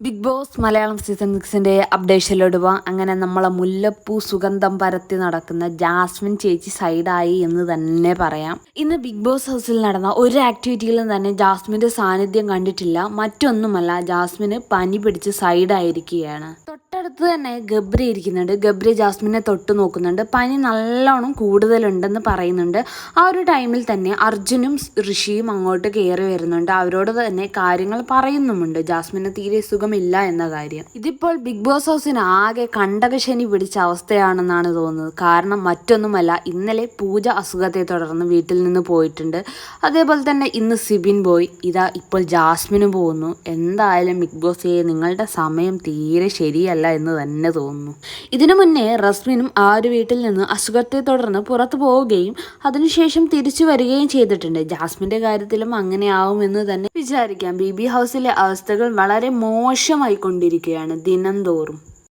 Big boss Malayalam season സിക്സിന്റെ അപ്ഡേഷനിലോട് പോവാം അങ്ങനെ നമ്മളെ മുല്ലപ്പൂ സുഗന്ധം പരത്തി നടക്കുന്ന ജാസ്മിൻ ചേച്ചി സൈഡായി എന്ന് തന്നെ പറയാം. ഇന്ന് ബിഗ് ബോസ് ഹൗസിൽ നടന്ന ഒരു ആക്ടിവിറ്റിയിലും തന്നെ ജാസ്മിന്റെ സാന്നിധ്യം കണ്ടിട്ടില്ല. മറ്റൊന്നുമല്ല ജാസ്മിന് പനി പിടിച്ച് സൈഡായിരിക്കുകയാണ്. തൊട്ടടുത്ത് തന്നെ ഗബ്രി ഇരിക്കുന്നുണ്ട്. ഗബ്രി ജാസ്മിനെ തൊട്ട് നോക്കുന്നുണ്ട്. പനി നല്ലോണം കൂടുതലുണ്ടെന്ന് പറയുന്നുണ്ട്. ആ ഒരു ടൈമിൽ തന്നെ അർജുനും ഋഷിയും അങ്ങോട്ട് കയറി വരുന്നുണ്ട്. അവരോട് തന്നെ കാര്യങ്ങൾ പറയുന്നുമുണ്ട്. ജാസ്മിന് തീരെ സുഖമില്ല എന്ന കാര്യം. ഇതിപ്പോൾ ബിഗ് ബോസ് ഹൗസിന് ആകെ കണ്ടകശനി പിടിച്ച അവസ്ഥയാണെന്നാണ് തോന്നുന്നത്. കാരണം മറ്റൊന്നുമല്ല ഇന്നലെ പൂജ അസുഖത്തെ തുടർന്ന് വീട്ടിൽ നിന്ന് പോയിട്ടുണ്ട്. അതേപോലെ തന്നെ ഇന്ന് സിബിൻ പോയി. ഇതാ ഇപ്പോൾ ജാസ്മിനും പോകുന്നു. എന്തായാലും ബിഗ് ബോസ് നിങ്ങളുടെ സമയം തീരെ ശരിയല്ല എന്ന് തന്നെ തോന്നുന്നു. ഇതിനു മുന്നേ റസ്മിനും ആ ഒരു വീട്ടിൽ നിന്ന് അസുഖത്തെ തുടർന്ന് പുറത്തു പോവുകയും അതിനുശേഷം തിരിച്ചു വരികയും ചെയ്തിട്ടുണ്ട്. ജാസ്മിന്റെ കാര്യത്തിലും അങ്ങനെ ആവുമെന്ന് തന്നെ വിചാരിക്കാം. ബി ബി ഹൗസിലെ അവസ്ഥകൾ വളരെ മോശമായി കൊണ്ടിരിക്കുകയാണ് ദിനം തോറും